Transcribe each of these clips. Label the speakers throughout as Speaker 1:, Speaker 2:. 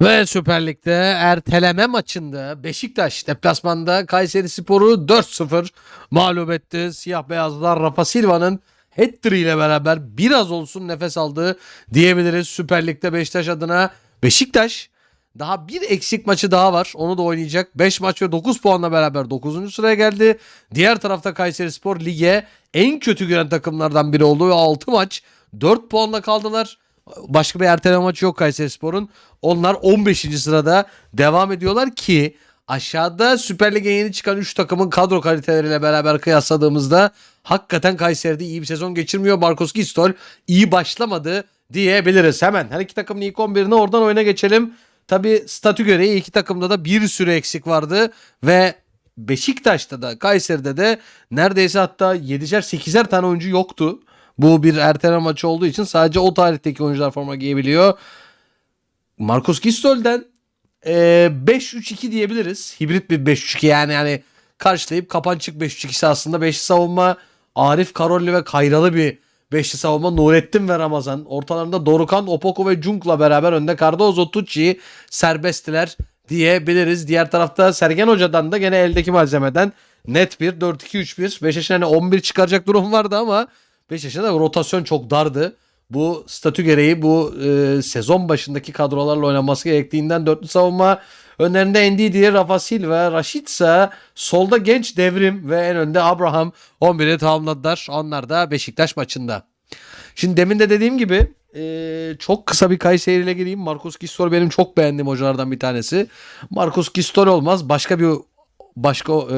Speaker 1: Ve Süper Lig'de erteleme maçında Beşiktaş deplasmanda Kayseri Spor'u 4-0 mağlup etti. Siyah beyazlar Rafa Silva'nın hat ile beraber biraz olsun nefes aldığı diyebiliriz. Süper Lig'de Beşiktaş adına Beşiktaş daha bir eksik maçı daha var. Onu da oynayacak. 5 maç ve 9 puanla beraber 9. sıraya geldi. Diğer tarafta Kayseri Spor lige en kötü giren takımlardan biri oldu ve 6 maç 4 puanla kaldılar. Başka bir erteleme maçı yok Kayseri Spor'un. Onlar 15. sırada devam ediyorlar ki aşağıda Süper Lig'e yeni çıkan 3 takımın kadro kaliteleriyle beraber kıyasladığımızda hakikaten Kayseri'de iyi bir sezon geçirmiyor. Marcos Gistol iyi başlamadı diyebiliriz. Hemen her iki takımın ilk 11'ine oradan oyuna geçelim. Tabi statü gereği iki takımda da bir sürü eksik vardı ve Beşiktaş'ta da Kayseri'de de neredeyse hatta 7'şer 8'er tane oyuncu yoktu. Bu bir erteleme maçı olduğu için sadece o tarihteki oyuncular forma giyebiliyor. Marcus Gistol'den e, 5-3-2 diyebiliriz. Hibrit bir 5-3-2 yani yani karşılayıp kapançık 5-3-2'si aslında 5'li savunma Arif Karolli ve Kayralı bir beşli savunma Nurettin ve Ramazan. Ortalarında Dorukan, Opoku ve Cunk'la beraber önde Cardozo, Tucci serbesttiler diyebiliriz. Diğer tarafta Sergen Hoca'dan da gene eldeki malzemeden net bir 4-2-3-1. Beşiktaş'ın hani 11 çıkaracak durum vardı ama Beşiktaş'ın da rotasyon çok dardı. Bu statü gereği bu e, sezon başındaki kadrolarla oynaması gerektiğinden dörtlü savunma önlerinde Ndidi, Rafa Silva, Raşitsa, solda genç devrim ve en önde Abraham 11'i tamamladılar. Onlar da Beşiktaş maçında. Şimdi demin de dediğim gibi e, çok kısa bir Kayseri ile gireyim. Marcus Gistol benim çok beğendiğim hocalardan bir tanesi. Marcus Gistol olmaz. Başka bir başka e,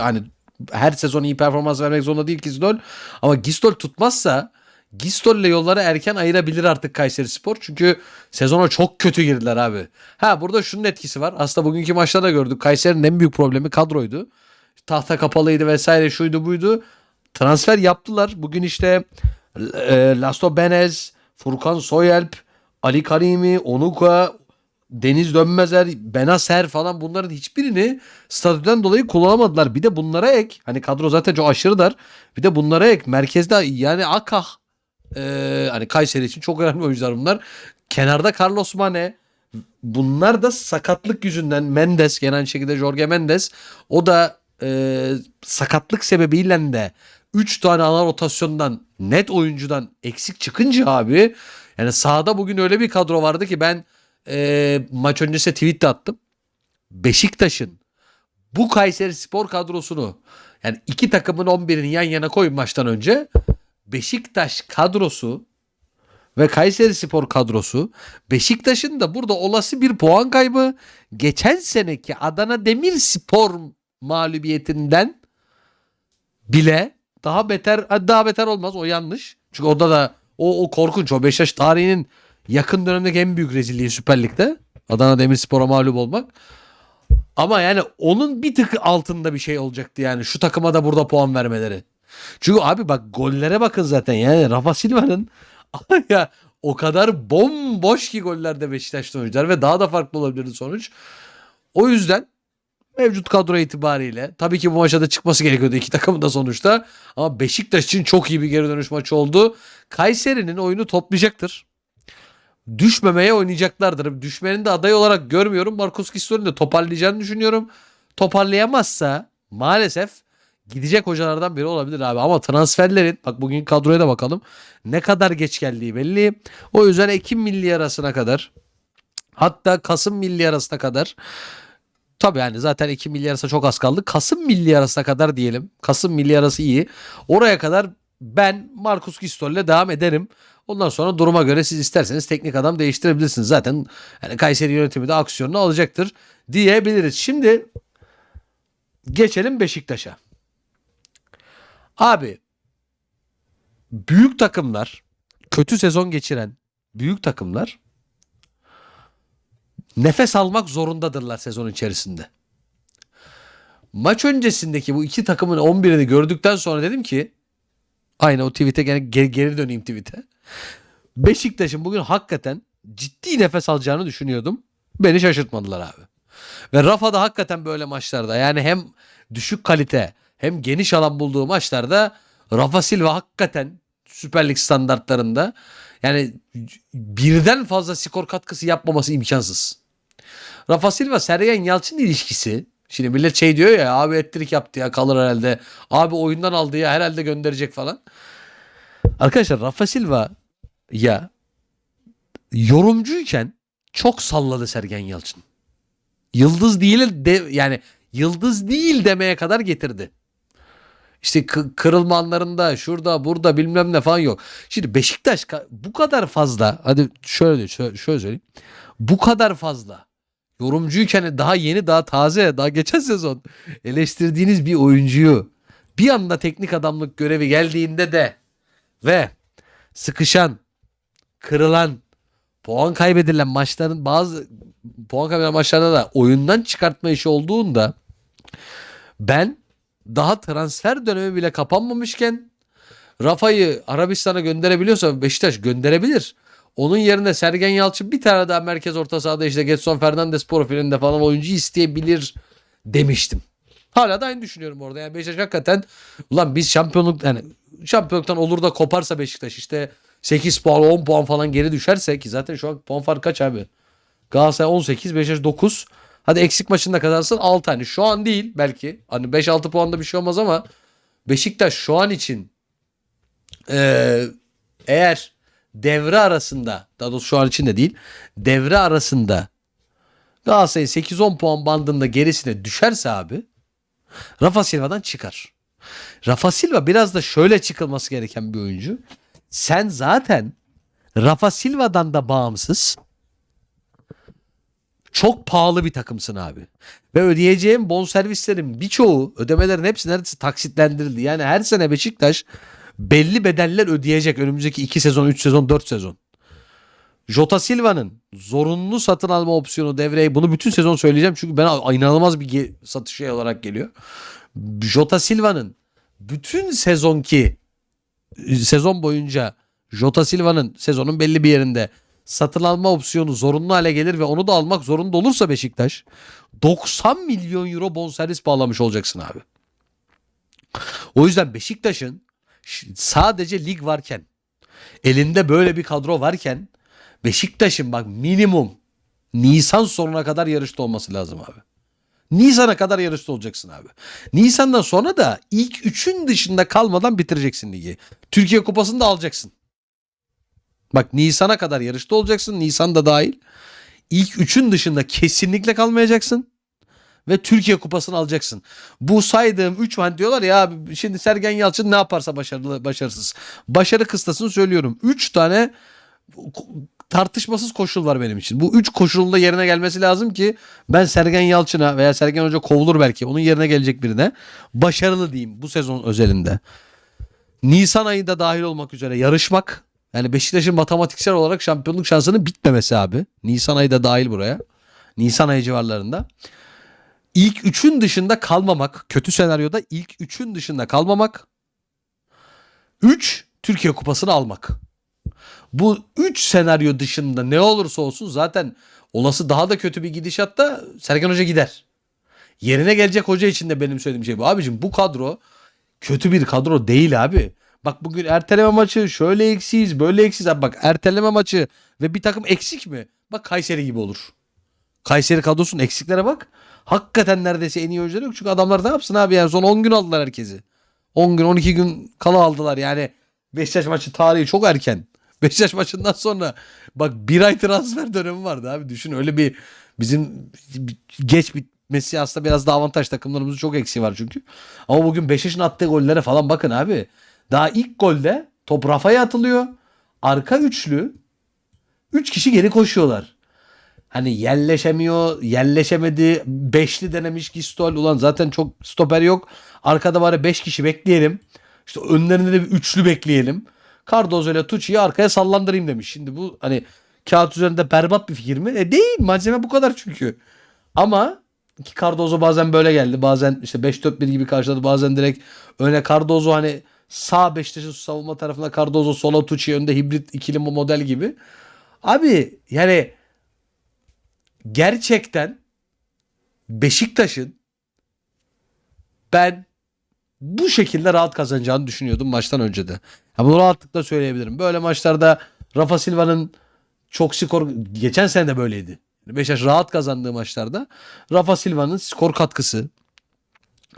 Speaker 1: hani her sezon iyi performans vermek zorunda değil Gistol. Ama Gistol tutmazsa Gistol ile yolları erken ayırabilir artık Kayseri Spor. Çünkü sezona çok kötü girdiler abi. Ha burada şunun etkisi var. Aslında bugünkü maçta da gördük. Kayseri'nin en büyük problemi kadroydu. Tahta kapalıydı vesaire şuydu buydu. Transfer yaptılar. Bugün işte e, Lasto Benez, Furkan Soyelp, Ali Karimi, Onuka, Deniz Dönmezer, Benaser falan bunların hiçbirini statüden dolayı kullanamadılar. Bir de bunlara ek hani kadro zaten çok aşırı dar. Bir de bunlara ek merkezde yani Akah e, hani Kayseri için çok önemli oyuncular bunlar. Kenarda Carlos Mane bunlar da sakatlık yüzünden Mendes gene aynı şekilde Jorge Mendes o da e, sakatlık sebebiyle de 3 tane ana rotasyondan net oyuncudan eksik çıkınca abi yani sahada bugün öyle bir kadro vardı ki ben e, maç öncesi tweet de attım. Beşiktaş'ın bu Kayseri Spor kadrosunu yani iki takımın 11'ini yan yana koyun maçtan önce Beşiktaş kadrosu ve Kayseri Spor kadrosu Beşiktaş'ın da burada olası bir puan kaybı geçen seneki Adana Demirspor mağlubiyetinden bile daha beter daha beter olmaz o yanlış. Çünkü orada da o, o korkunç o Beşiktaş tarihinin yakın dönemdeki en büyük rezilliği Süper Lig'de. Adana Demirspor'a mağlup olmak. Ama yani onun bir tık altında bir şey olacaktı yani şu takıma da burada puan vermeleri. Çünkü abi bak gollere bakın zaten yani Rafa Silva'nın ya o kadar bomboş ki gollerde Beşiktaş'ta oyuncular ve daha da farklı olabilirdi sonuç. O yüzden mevcut kadro itibariyle tabii ki bu maça da çıkması gerekiyordu iki takımın da sonuçta. Ama Beşiktaş için çok iyi bir geri dönüş maçı oldu. Kayseri'nin oyunu toplayacaktır. Düşmemeye oynayacaklardır. Düşmenin de aday olarak görmüyorum. Marcos Gistol'ün de toparlayacağını düşünüyorum. Toparlayamazsa maalesef gidecek hocalardan biri olabilir abi. Ama transferlerin bak bugün kadroya da bakalım. Ne kadar geç geldiği belli. O yüzden Ekim milli arasına kadar hatta Kasım milli arasına kadar Tabii yani zaten Ekim milli arasına çok az kaldı. Kasım milli arasına kadar diyelim. Kasım milli arası iyi. Oraya kadar ben Marcus Gistol ile devam ederim. Ondan sonra duruma göre siz isterseniz teknik adam değiştirebilirsiniz. Zaten yani Kayseri yönetimi de aksiyonunu alacaktır diyebiliriz. Şimdi geçelim Beşiktaş'a. Abi büyük takımlar kötü sezon geçiren büyük takımlar nefes almak zorundadırlar sezon içerisinde. Maç öncesindeki bu iki takımın 11'ini gördükten sonra dedim ki aynı o tweet'e gene geri, geri döneyim tweet'e. Beşiktaş'ın bugün hakikaten ciddi nefes alacağını düşünüyordum. Beni şaşırtmadılar abi. Ve Rafa da hakikaten böyle maçlarda yani hem düşük kalite hem geniş alan bulduğu maçlarda Rafa Silva hakikaten Süper Lig standartlarında yani birden fazla skor katkısı yapmaması imkansız. Rafa Silva Sergen Yalçın ilişkisi. Şimdi millet şey diyor ya abi ettirik yaptı ya kalır herhalde. Abi oyundan aldı ya herhalde gönderecek falan. Arkadaşlar Rafa Silva ya yorumcuyken çok salladı Sergen Yalçın. Yıldız değil de yani yıldız değil demeye kadar getirdi. İşte kı- kırılma anlarında şurada burada bilmem ne falan yok. Şimdi Beşiktaş bu kadar fazla hadi şöyle, şöyle söyleyeyim. Bu kadar fazla yorumcuyken daha yeni daha taze daha geçen sezon eleştirdiğiniz bir oyuncuyu bir anda teknik adamlık görevi geldiğinde de ve sıkışan, kırılan, puan kaybedilen maçların bazı puan kaybedilen maçlarda da oyundan çıkartma işi olduğunda ben daha transfer dönemi bile kapanmamışken Rafa'yı Arabistan'a gönderebiliyorsa Beşiktaş gönderebilir. Onun yerine Sergen Yalçın bir tane daha merkez orta sahada işte Getson Fernandes profilinde falan oyuncu isteyebilir demiştim. Hala da aynı düşünüyorum orada. Yani Beşiktaş hakikaten ulan biz şampiyonluk yani şampiyonluktan olur da koparsa Beşiktaş işte 8 puan 10 puan falan geri düşerse ki zaten şu an puan farkı kaç abi? Galatasaray 18, Beşiktaş 9. Hadi eksik maçında kazansın 6 hani şu an değil belki. Hani 5-6 puanda bir şey olmaz ama Beşiktaş şu an için eee, eğer devre arasında daha doğrusu şu an için de değil devre arasında Galatasaray 8-10 puan bandında gerisine düşerse abi Rafa Silva'dan çıkar. Rafa Silva biraz da şöyle çıkılması gereken bir oyuncu. Sen zaten Rafa Silva'dan da bağımsız çok pahalı bir takımsın abi. Ve ödeyeceğim bonservislerin birçoğu ödemelerin hepsi neredeyse taksitlendirildi. Yani her sene Beşiktaş belli bedeller ödeyecek önümüzdeki 2 sezon, 3 sezon, 4 sezon. Jota Silva'nın zorunlu satın alma opsiyonu devreye bunu bütün sezon söyleyeceğim çünkü bana inanılmaz bir satış şey olarak geliyor. Jota Silva'nın bütün sezonki sezon boyunca Jota Silva'nın sezonun belli bir yerinde satın alma opsiyonu zorunlu hale gelir ve onu da almak zorunda olursa Beşiktaş 90 milyon euro bonservis bağlamış olacaksın abi. O yüzden Beşiktaş'ın sadece lig varken elinde böyle bir kadro varken Beşiktaş'ın bak minimum Nisan sonuna kadar yarışta olması lazım abi. Nisan'a kadar yarışta olacaksın abi. Nisan'dan sonra da ilk üçün dışında kalmadan bitireceksin ligi. Türkiye Kupası'nı da alacaksın. Bak Nisan'a kadar yarışta olacaksın. Nisan da dahil. İlk üçün dışında kesinlikle kalmayacaksın. Ve Türkiye Kupası'nı alacaksın. Bu saydığım 3 hani diyorlar ya şimdi Sergen Yalçın ne yaparsa başarılı başarısız. Başarı kıstasını söylüyorum. 3 tane tartışmasız koşul var benim için. Bu 3 koşulun da yerine gelmesi lazım ki ben Sergen Yalçın'a veya Sergen Hoca kovulur belki onun yerine gelecek birine başarılı diyeyim bu sezon özelinde. Nisan ayında dahil olmak üzere yarışmak. Yani Beşiktaş'ın matematiksel olarak şampiyonluk şansının bitmemesi abi. Nisan ayı da dahil buraya. Nisan ayı civarlarında. İlk üçün dışında kalmamak. Kötü senaryoda ilk üçün dışında kalmamak. Üç, Türkiye Kupası'nı almak. Bu üç senaryo dışında ne olursa olsun zaten olası daha da kötü bir gidişatta Sergen Hoca gider. Yerine gelecek hoca için de benim söylediğim şey bu. Abicim bu kadro kötü bir kadro değil abi. Bak bugün erteleme maçı şöyle eksiyiz böyle eksiyiz. Abi bak erteleme maçı ve bir takım eksik mi? Bak Kayseri gibi olur. Kayseri kadrosunun eksiklere bak. Hakikaten neredeyse en iyi oyuncuları yok. Çünkü adamlar ne yapsın abi yani son 10 gün aldılar herkesi. 10 gün 12 gün kala aldılar yani. Beşiktaş maçı tarihi çok erken. Beşiktaş maçından sonra bak bir ay transfer dönemi vardı abi. Düşün öyle bir bizim geç bitmesi aslında biraz daha avantaj takımlarımızın çok eksiği var çünkü. Ama bugün Beşiktaş'ın attığı gollere falan bakın abi. Daha ilk golde top Rafa'ya atılıyor. Arka üçlü 3 kişi geri koşuyorlar. Hani yerleşemiyor, yerleşemedi. Beşli denemiş Gistol. Ulan zaten çok stoper yok. Arkada bari 5 kişi bekleyelim. İşte önlerinde de bir üçlü bekleyelim. Cardozo ile Tucci'yi arkaya sallandırayım demiş. Şimdi bu hani kağıt üzerinde berbat bir fikir mi? E değil. Malzeme bu kadar çünkü. Ama ki Cardozo bazen böyle geldi. Bazen işte 5-4-1 gibi karşıladı. Bazen direkt öne Cardozo hani sağ Beşiktaş'ın savunma tarafında Cardozo sola Tucci önde hibrit ikili model gibi. Abi yani gerçekten Beşiktaş'ın ben bu şekilde rahat kazanacağını düşünüyordum maçtan önce de. Ya bunu rahatlıkla söyleyebilirim. Böyle maçlarda Rafa Silva'nın çok skor geçen sene de böyleydi. Beşiktaş rahat kazandığı maçlarda Rafa Silva'nın skor katkısı.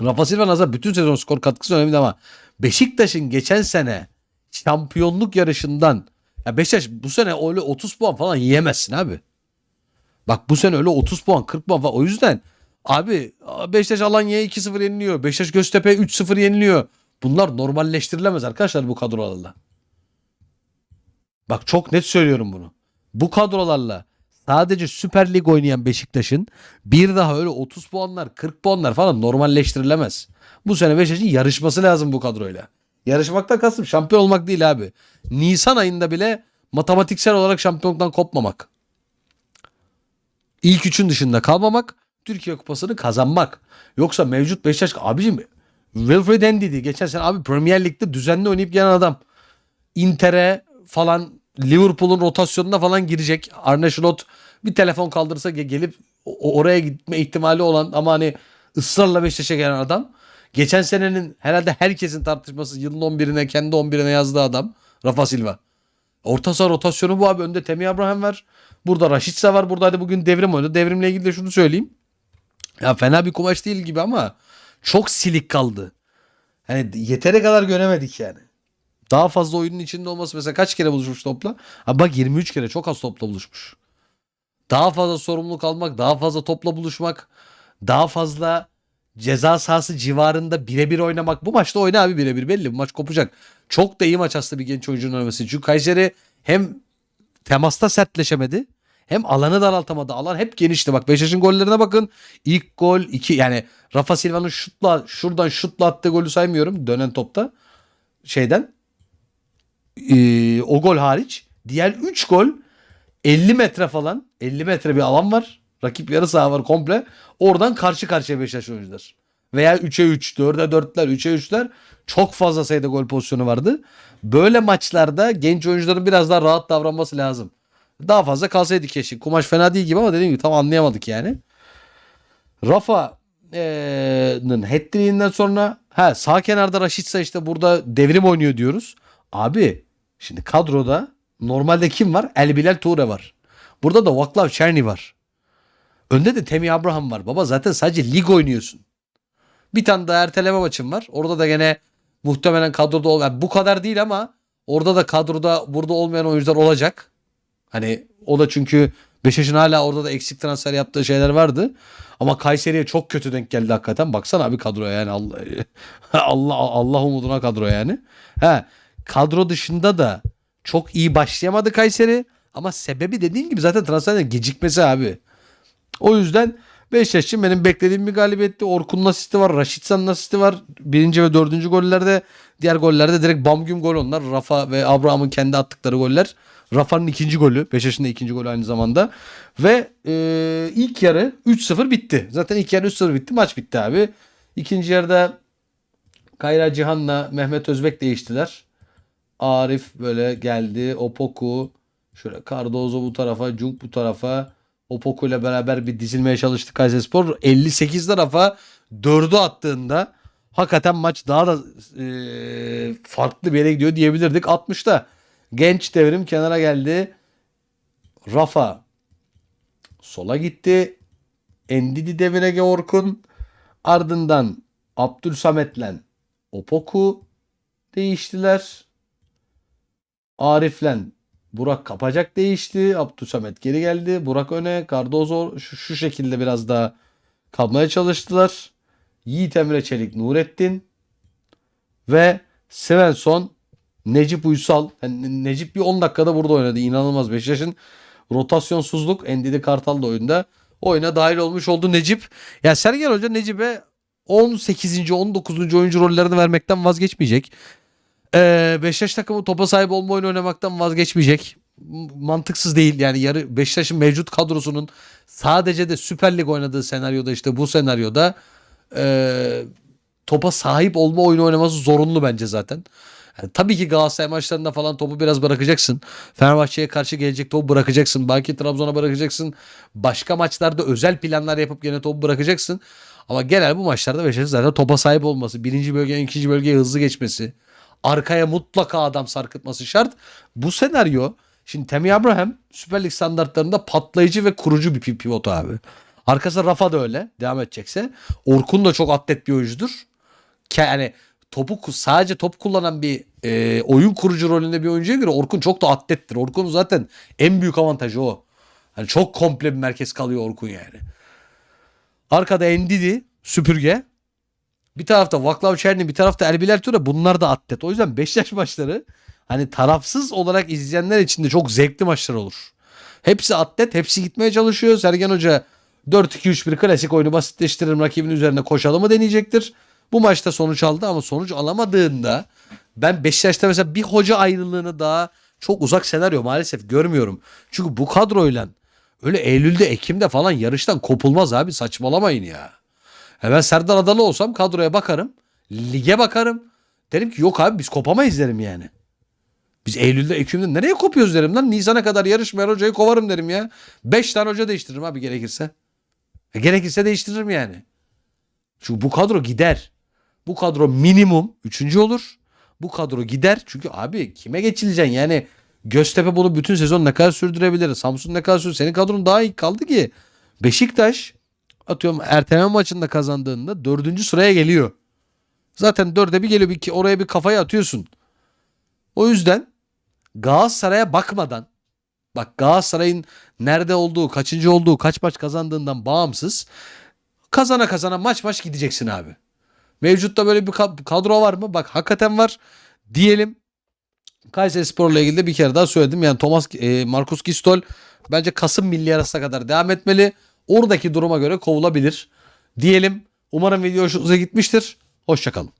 Speaker 1: Rafa Silva'nın aslında bütün sezon skor katkısı önemli ama Beşiktaş'ın geçen sene şampiyonluk yarışından ya Beşiktaş bu sene öyle 30 puan falan yiyemezsin abi. Bak bu sene öyle 30 puan 40 puan falan. O yüzden abi Beşiktaş Alanya'ya 2-0 yeniliyor. Beşiktaş Göztepe'ye 3-0 yeniliyor. Bunlar normalleştirilemez arkadaşlar bu kadrolarla. Bak çok net söylüyorum bunu. Bu kadrolarla sadece Süper Lig oynayan Beşiktaş'ın bir daha öyle 30 puanlar 40 puanlar falan normalleştirilemez. Bu sene Beşiktaş'ın yarışması lazım bu kadroyla. Yarışmaktan kastım şampiyon olmak değil abi. Nisan ayında bile matematiksel olarak şampiyonluktan kopmamak. İlk üçün dışında kalmamak, Türkiye Kupası'nı kazanmak. Yoksa mevcut Beşiktaş abicim Wilfred Ndidi geçen sene abi Premier Lig'de düzenli oynayıp gelen adam. Inter'e falan Liverpool'un rotasyonuna falan girecek. Arne Slot bir telefon kaldırırsa ge- gelip oraya gitme ihtimali olan ama hani ısrarla Beşiktaş'a gelen adam. Geçen senenin herhalde herkesin tartışması yılın 11'ine kendi 11'ine yazdığı adam Rafa Silva. Orta saha rotasyonu bu abi. Önde Temi Abraham var. Burada Raşitsa var. Burada hadi bugün devrim oynadı. Devrimle ilgili de şunu söyleyeyim. Ya fena bir kumaş değil gibi ama çok silik kaldı. Hani yeteri kadar göremedik yani. Daha fazla oyunun içinde olması mesela kaç kere buluşmuş topla? Ha bak 23 kere çok az topla buluşmuş. Daha fazla sorumluluk almak, daha fazla topla buluşmak, daha fazla ceza sahası civarında birebir oynamak. Bu maçta oyna abi birebir belli. Bu maç kopacak. Çok da iyi maç aslında bir genç oyuncunun oynaması. Çünkü Kayseri hem temasta sertleşemedi hem alanı daraltamadı. Alan hep genişti. Bak Beşiktaş'ın gollerine bakın. İlk gol iki yani Rafa Silva'nın şutla şuradan şutla attığı golü saymıyorum dönen topta şeyden Ee, o gol hariç diğer 3 gol 50 metre falan 50 metre bir alan var. Rakip yarı saha var komple. Oradan karşı karşıya Beşiktaş oyuncular. Veya 3'e 3, 4'e 4'ler, 3'e 3'ler çok fazla sayıda gol pozisyonu vardı. Böyle maçlarda genç oyuncuların biraz daha rahat davranması lazım. Daha fazla kalsaydı keşke. Kumaş fena değil gibi ama dediğim gibi tam anlayamadık yani. Rafa'nın hat-trick'inden sonra ha sağ kenarda Raşitsa işte burada devrim oynuyor diyoruz. Abi şimdi kadroda normalde kim var? El Bilal Toure var. Burada da Vaklav Çerni var. Önde de Temi Abraham var. Baba zaten sadece lig oynuyorsun. Bir tane daha erteleme maçım var. Orada da gene muhtemelen kadroda ol yani bu kadar değil ama orada da kadroda burada olmayan oyuncular olacak. Hani o da çünkü Beşiktaş'ın hala orada da eksik transfer yaptığı şeyler vardı. Ama Kayseri'ye çok kötü denk geldi hakikaten. Baksana abi kadroya yani Allah Allah Allah umuduna kadro yani. He, kadro dışında da çok iyi başlayamadı Kayseri. Ama sebebi dediğim gibi zaten transferlerin gecikmesi abi. O yüzden Beşiktaş için benim beklediğim bir galibiyetti. Orkun'un asisti var. Raşitsa'nın asisti var. Birinci ve dördüncü gollerde. Diğer gollerde direkt bam güm gol onlar. Rafa ve Abraham'ın kendi attıkları goller. Rafa'nın ikinci golü. Beşiktaş'ın da ikinci golü aynı zamanda. Ve e, ilk yarı 3-0 bitti. Zaten ilk yarı 3-0 bitti. Maç bitti abi. İkinci yarıda Kayra Cihan'la Mehmet Özbek değiştiler. Arif böyle geldi. Opoku şöyle Cardozo bu tarafa, Cunk bu tarafa. Opoku ile beraber bir dizilmeye çalıştı Kayserispor. 58 tarafa 4'ü attığında hakikaten maç daha da e, farklı bir yere gidiyor diyebilirdik. 60'ta genç devrim kenara geldi. Rafa sola gitti. Endidi Demirege Orkun ardından Abdülsamet'le Opoku değiştiler. Arif'le Burak Kapacak değişti. Abdülsamet geri geldi. Burak öne. Cardozo şu, şu şekilde biraz daha kalmaya çalıştılar. Yiğit Emre Çelik, Nurettin ve Svensson, Necip Uysal. Yani Necip bir 10 dakikada burada oynadı. İnanılmaz Beşiktaş'ın rotasyonsuzluk. Endidi Kartal da oyunda. Oyuna dahil olmuş oldu Necip. Ya Sergen Hoca Necip'e 18. 19. oyuncu rollerini vermekten vazgeçmeyecek. Ee, Beşiktaş takımı topa sahip olma oyunu oynamaktan vazgeçmeyecek. Mantıksız değil yani yarı Beşiktaş'ın mevcut kadrosunun sadece de Süper Lig oynadığı senaryoda işte bu senaryoda e, topa sahip olma oyunu oynaması zorunlu bence zaten. Yani tabii ki Galatasaray maçlarında falan topu biraz bırakacaksın. Fenerbahçe'ye karşı gelecek topu bırakacaksın. Belki Trabzon'a bırakacaksın. Başka maçlarda özel planlar yapıp gene topu bırakacaksın. Ama genel bu maçlarda Beşiktaş'ın zaten topa sahip olması, birinci bölgeden ikinci bölgeye hızlı geçmesi, arkaya mutlaka adam sarkıtması şart. Bu senaryo Şimdi Tammy Abraham Süper Lig standartlarında patlayıcı ve kurucu bir pi- pivot abi. Arkasında Rafa da öyle devam edecekse. Orkun da çok atlet bir oyuncudur. Yani topu sadece top kullanan bir e, oyun kurucu rolünde bir oyuncuya göre Orkun çok da atlettir. Orkun'un zaten en büyük avantajı o. Hani çok komple bir merkez kalıyor Orkun yani. Arkada Endidi, süpürge. Bir tarafta Vaklav Çerni, bir tarafta Erbil Tura. Bunlar da atlet. O yüzden Beşiktaş maçları hani tarafsız olarak izleyenler için de çok zevkli maçlar olur. Hepsi atlet, hepsi gitmeye çalışıyor. Sergen Hoca 4-2-3-1 klasik oyunu basitleştirelim rakibin üzerine koşalım mı deneyecektir. Bu maçta sonuç aldı ama sonuç alamadığında ben Beşiktaş'ta mesela bir hoca ayrılığını daha çok uzak senaryo maalesef görmüyorum. Çünkü bu kadroyla öyle Eylül'de Ekim'de falan yarıştan kopulmaz abi saçmalamayın ya. Ya ben Serdar Adalı olsam kadroya bakarım. Lige bakarım. Derim ki yok abi biz kopamayız derim yani. Biz Eylül'de Ekim'de nereye kopuyoruz derim lan. Nisan'a kadar yarışmayan hocayı kovarım derim ya. 5 tane hoca değiştiririm abi gerekirse. E, gerekirse değiştiririm yani. Çünkü bu kadro gider. Bu kadro minimum 3. olur. Bu kadro gider. Çünkü abi kime geçileceksin yani. Göztepe bunu bütün sezon ne kadar sürdürebilir? Samsun ne kadar sürdürebilir? Senin kadron daha iyi kaldı ki. Beşiktaş atıyorum erteleme maçında kazandığında dördüncü sıraya geliyor. Zaten dörde bir geliyor. Bir, ki oraya bir kafayı atıyorsun. O yüzden Galatasaray'a bakmadan bak Galatasaray'ın nerede olduğu, kaçıncı olduğu, kaç maç kazandığından bağımsız kazana kazana maç maç gideceksin abi. Mevcutta böyle bir ka- kadro var mı? Bak hakikaten var. Diyelim Kayseri Spor'la ilgili de bir kere daha söyledim. Yani Thomas e, Marcus Gistol bence Kasım milli arasına kadar devam etmeli. Oradaki duruma göre kovulabilir. Diyelim. Umarım video hoşunuza gitmiştir. Hoşçakalın.